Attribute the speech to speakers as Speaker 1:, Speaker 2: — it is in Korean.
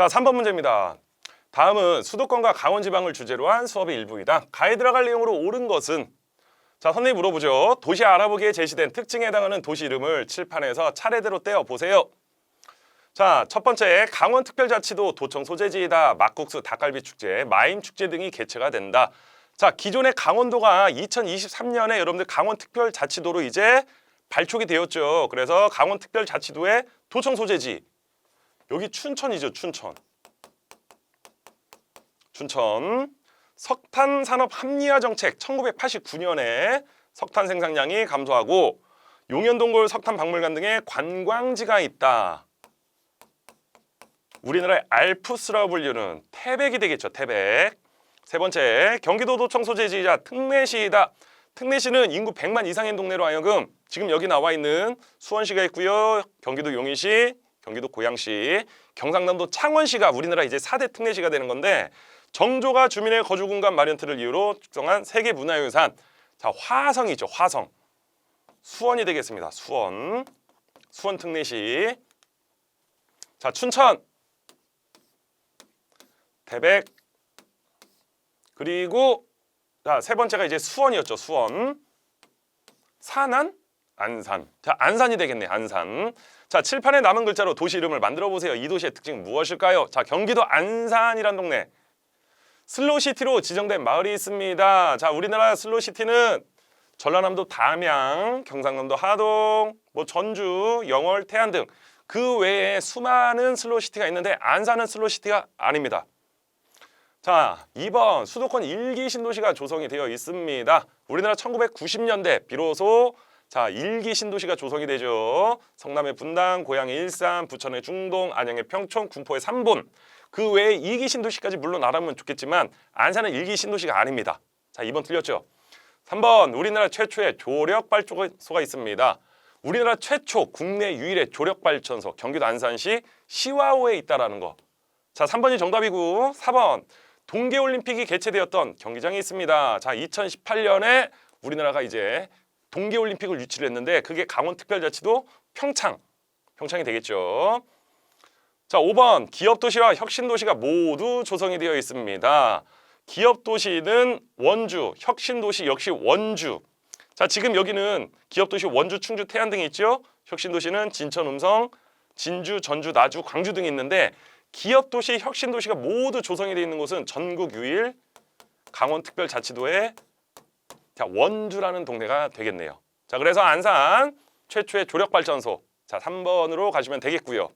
Speaker 1: 자, 3번 문제입니다. 다음은 수도권과 강원 지방을 주제로 한 수업의 일부이다. 가에 들어갈 내용으로 옳은 것은 자, 선생님 물어보죠. 도시 알아보기에 제시된 특징에 해당하는 도시 이름을 칠판에서 차례대로 떼어 보세요. 자, 첫 번째 강원 특별자치도 도청 소재지이다. 막국수, 닭갈비 축제, 마임 축제 등이 개최가 된다. 자, 기존의 강원도가 2023년에 여러분들 강원 특별자치도로 이제 발족이 되었죠. 그래서 강원 특별자치도의 도청 소재지 여기 춘천이죠, 춘천. 춘천 석탄 산업 합리화 정책 1989년에 석탄 생산량이 감소하고 용현동굴 석탄 박물관 등의 관광지가 있다. 우리나라의 알프스라고 불리는 태백이 되겠죠. 태백. 세 번째, 경기도도청 소재지이자 특례시이다. 특례시는 인구 100만 이상인 동네로 하여금 지금 여기 나와 있는 수원시가 있고요. 경기도 용인시, 경기도 고양시, 경상남도 창원시가 우리나라 이제 4대 특례시가 되는 건데 정조가 주민의 거주 공간 마련틀을 이유로 축성한 세계 문화유산. 자, 화성이죠. 화성. 수원이 되겠습니다. 수원. 수원 특례시. 자, 춘천. 태백 그리고 자, 세 번째가 이제 수원이었죠. 수원. 산안? 안산. 자, 안산이 되겠네. 안산. 자, 칠판에 남은 글자로 도시 이름을 만들어 보세요. 이 도시의 특징 무엇일까요? 자, 경기도 안산이란 동네. 슬로시티로 지정된 마을이 있습니다. 자, 우리나라 슬로시티는 전라남도 담양, 경상남도 하동, 뭐 전주, 영월, 태안 등 그 외에 수많은 슬로시티가 있는데 안산은 슬로시티가 아닙니다. 자, 2번 수도권 일기 신도시가 조성이 되어 있습니다. 우리나라 1990년대 비로소 자, 일기 신도시가 조성이 되죠. 성남의 분당, 고양의 일산, 부천의 중동, 안양의 평촌, 군포의 삼본. 그 외에 이기 신도시까지 물론 알아보면 좋겠지만 안산은 일기 신도시가 아닙니다. 자, 2번 틀렸죠. 3번 우리나라 최초의 조력 발전소가 있습니다. 우리나라 최초 국내 유일의 조력 발전소 경기도 안산시 시와호에 있다라는 거. 자, 3번이 정답이고 4번 동계올림픽이 개최되었던 경기장이 있습니다. 자, 2018년에 우리나라가 이제 동계올림픽을 유치를 했는데 그게 강원특별자치도 평창, 평창이 되겠죠. 자, 5번 기업도시와 혁신도시가 모두 조성이 되어 있습니다. 기업도시는 원주, 혁신도시 역시 원주. 자, 지금 여기는 기업도시 원주, 충주, 태안 등이 있죠. 혁신도시는 진천, 음성, 진주, 전주, 나주, 광주 등이 있는데 기업도시, 혁신도시가 모두 조성이 되어 있는 곳은 전국 유일 강원특별자치도의 자, 원주라는 동네가 되겠네요. 자, 그래서 안산 최초의 조력발전소 자, 3번으로 가시면 되겠고요.